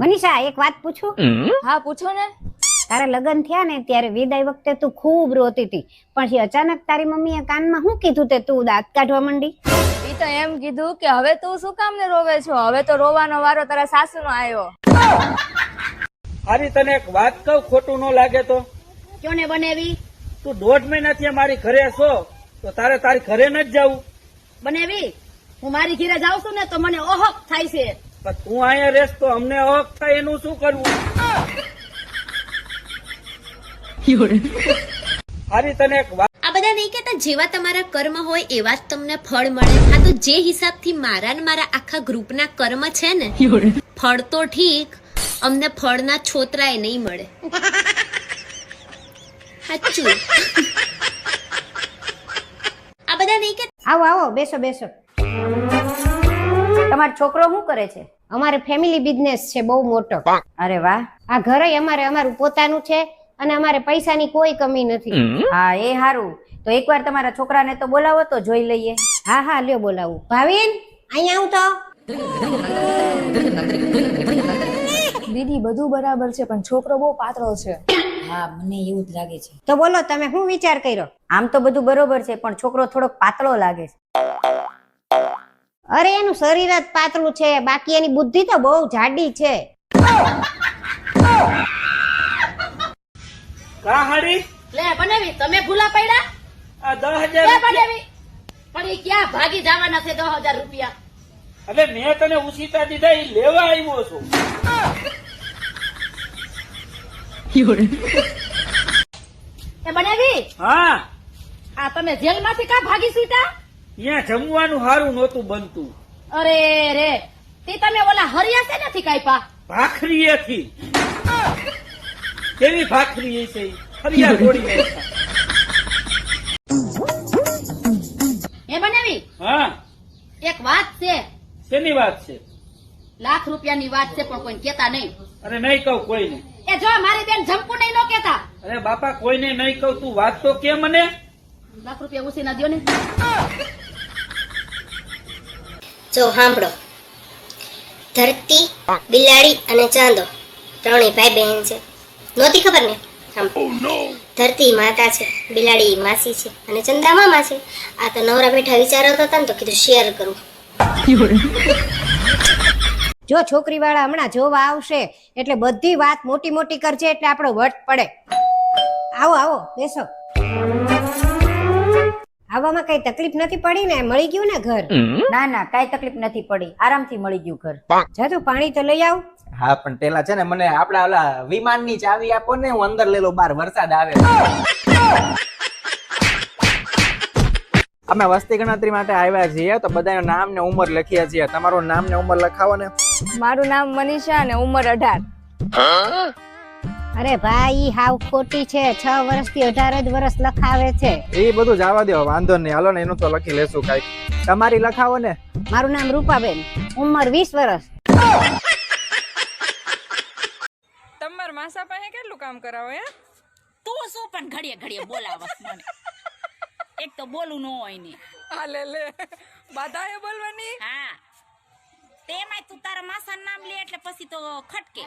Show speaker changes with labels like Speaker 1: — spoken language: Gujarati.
Speaker 1: મનીષા એક વાત પૂછું?
Speaker 2: હા પૂછો ને.
Speaker 1: તારા લગ્ન થયા ને ત્યારે વિદાય વખતે તું ખૂબ રોતી હતી. પણ અચાનક તારી મમ્મીએ કાનમાં શું કીધું તે તું દાંત કાઢવા માંડી?
Speaker 2: એ તો એમ કીધું કે હવે તું શું કામ ને રોવે છો? હવે તો રોવાનો વારો તારા સાસુનો આવ્યો.
Speaker 3: હારી તને એક વાત કહું ખોટું ન લાગે તો?
Speaker 1: ક્યો ને બનેવી?
Speaker 3: તું દોઢ મહિનાથી મારી ઘરે છો તો તારે તારી ઘરે ન જ જવું.
Speaker 1: બનેવી? હું મારી ઘીરે જાઉં છું ને તો મને ઓહક થાય છે.
Speaker 3: પણ તું અહીંયા રેસ તો અમને હક થાય એનું શું કરવું? હારી તને એક વાત
Speaker 4: આ બધા નહીં કેતા જેવા તમારા કર્મ હોય એવા જ તમને ફળ મળે. હા તો જે હિસાબથી મારા ને મારા આખા ગ્રુપના કર્મ છે ને ફળ તો ઠીક અમને ફળના છોતરાય નહીં મળે. સાચું. આ બધા નહીં કે
Speaker 1: આવો આવો બેસો બેસો.
Speaker 5: તમારો છોકરો શું કરે છે?
Speaker 1: અમારે ફેમિલી બિઝનેસ છે બહુ મોટો.
Speaker 5: અરે વાહ.
Speaker 1: આ ઘરે અમારે અમારું પોતાનું છે અને અમારે પૈસાની કોઈ કમી નથી.
Speaker 5: હા એ સારું તો એકવાર તમારા છોકરાને તો બોલાવો તો જોઈ લઈએ.
Speaker 1: હા હા લ્યો બોલાવું. ભાવિન અહીંયા આવું તો.
Speaker 2: દીદી બધું બરાબર છે પણ છોકરો બહુ પાતળો છે.
Speaker 5: હા મને એવું જ લાગે છે.
Speaker 1: તો બોલો તમે શું વિચાર કર્યો?
Speaker 5: આમ તો બધું બરોબર છે પણ છોકરો થોડોક પાતળો લાગે છે.
Speaker 1: અરે એનું શરીર જ પાતળું છે. બાકી એની બુદ્ધિ તો બહુ જાડી છે.
Speaker 3: કા
Speaker 6: લે બનાવી. તમે ભૂલા પડ્યા?
Speaker 3: આ દસ હજાર
Speaker 6: લે
Speaker 3: રૂપિયા-
Speaker 6: બનેવી. પણ એ ક્યાં ભાગી જવાના છે દસ હજાર રૂપિયા?
Speaker 3: હવે મેં તને ઉછીતા દીધા એ લેવા આવ્યો છું.
Speaker 6: એ બનાવી?
Speaker 3: હા.
Speaker 6: આ તમે જેલમાંથી કા ભાગી છૂટા
Speaker 3: અહીંયા જમવાનું સારું નહોતું બનતું.
Speaker 6: અરે રે તે તમે ઓલા હરિયા છે નથી કાપ્યા
Speaker 3: હતી કેવી ભાખરી છે? હરિયા ફરિયાદ
Speaker 6: એ બનાવી
Speaker 3: હા.
Speaker 6: એક વાત છે.
Speaker 3: શેની વાત છે?
Speaker 6: લાખ રૂપિયાની વાત છે પણ કોઈ કેતા નહીં.
Speaker 3: અરે નહીં કહું કોઈને.
Speaker 6: એ જો મારી બેન જમકુ નહીં નો કેતા
Speaker 3: અરે બાપા કોઈને નહીં કહું તું વાત તો કે મને?
Speaker 6: લાખ રૂપિયા ઉછી ના દો ને.
Speaker 4: જો સાંભળો. ધરતી બિલાડી અને ચાંદો ત્રણેય ભાઈ બહેન છે. નહોતી ખબર ને? ધરતી માતા છે બિલાડી માસી છે અને ચંદા મામા છે. આ તો નવરા બેઠા વિચારતા હતા ને તો કીધું શેર કરું.
Speaker 1: જો છોકરી વાળા હમણાં જોવા આવશે એટલે બધી વાત મોટી મોટી કરજે એટલે આપણો વટ પડે. આવો આવો બેસો. આવવામાં કઈ તકલીફ નથી પડી ને? મળી ગયું ને ઘર?
Speaker 5: ના ના કઈ તકલીફ નથી પડી. આરામથી મળી ગયું ઘર.
Speaker 1: જા તું પાણી તો લઈ આવ.
Speaker 7: હા પણ પેલા છે ને મને આપડા ઓલા વિમાનની ચાવી આપો ને હું અંદર લેલો બાર વરસાદ આવે. અમે વસ્તી ગણતરી માટે આવ્યા છીએ તો બધાનું નામ ને ઉંમર લખીએ છીએ. તમારું નામ ને ઉંમર લખાવો ને.
Speaker 2: મારું નામ મનીષા અને ઉંમર અઢાર.
Speaker 1: અરે ભાઈ હાવ ખોટી છે. છ વર્ષથી અઢાર જ વર્ષ લખાવે છે.
Speaker 7: એ બધું જવા દો વાંધો નહીં. હાલો ને એનું તો લખી લેશું કંઈક. તમારી લખાવો ને.
Speaker 1: મારું નામ રૂપાબેન. ઉંમર વીસ વર્ષ.
Speaker 8: તમાર માસા પાસે કેટલું કામ કરાવો હે?
Speaker 6: તું શું પણ ઘડીએ ઘડીએ બોલાવસ મને. એક તો બોલું ન હોય ને.
Speaker 8: હાલે લે લે. બાધા એ બોલવાની?
Speaker 6: હા. તેમાંય તું તારા માસા નામ લે એટલે પછી તો ખટકે.